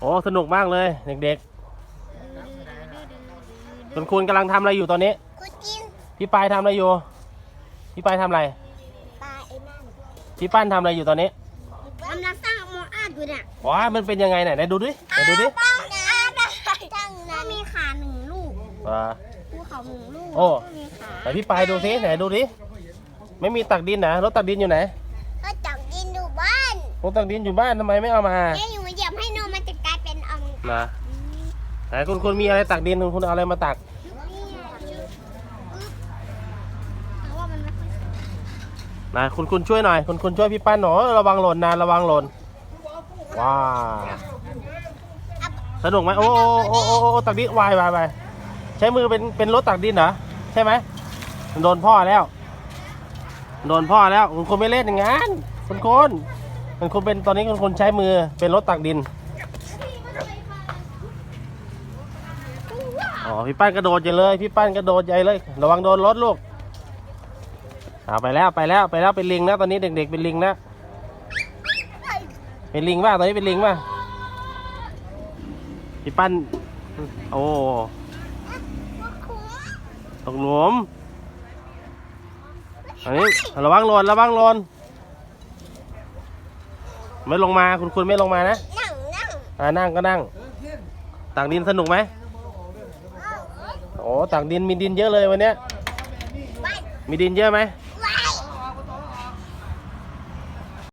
โอ้สนุกมากเลยเด็กๆคุณคุณกำลังทำอะไรอยู่ตอนนี้กูกินพี่ปายทำอะไรอยู่ พี่ปายทำอะไร ปลาไอ้นั่นพี่ปั้นทำอะไรอยู่ตอนนี้กำลังสร้างโมอาดอยู่เนี่ยว้ามันเป็นยังไงไหนไหนดูดิไหนดูดิตั้งนะตั้งนะมีขาหนึ่งลูกอ่า ภูเขาหนึ่งลูกโอ้ ก็มีขาไหนพี่ปายดูสิไหนดูดิไม่มีตักดินนะรถตักดินอยู่ไหนก็จับกินดูบ้านรถตักดินอยู่บ้านทำไมไม่เอามาแค่อยู่ นอมนะไหนคุณคุณมีอะไรตักดินคุณคุณเอาอะไรมาตักเพราะว่ามันไม่ค่อยนะคุณคุณช่วยหน่อย คุณคุณช่วยพี่ปั้นหน่อยระวังหล่นนะระวังหล่นว้าวสนุกไหมโอ้โอ้โอ้โอ้โอ้ตักดินวายวายวายใช้มือเป็นเป็นรถตักดินเหรอใช่ไหมโดนพ่อแล้ว โดนพ่อแล้วคุณคุณไม่เล่นอย่างนั้นคุณคุณคุณคุณเป็นตอนนี้คุณคุณใช้มือเป็นรถตักดิน อ๋อพี่ปั้นกระโดดใหญ่เลย พี่ปั้นกระโดดใหญ่เลย ระวังโดนรถลูกเอาไปแล้วไปแล้วไปแล้วเป็นลิงแล้วตอนนี้เด็ก ๆ เป็นลิงแล้วเป็นลิงป่ะตอนนี้เป็นลิงป่ะพี่ปั้นโอ้ตกหลุมอันนี้ระวังหล่นระวังหล่นไม่ลงมาคุณคุณไม่ลงมานะนั่งนั่งอ่านั่งก็นั่งตักดินสนุกไหม โอ้ตักดินมีดินเยอะเลยวันเนี้ยบ้านมีดินเยอะไหมเ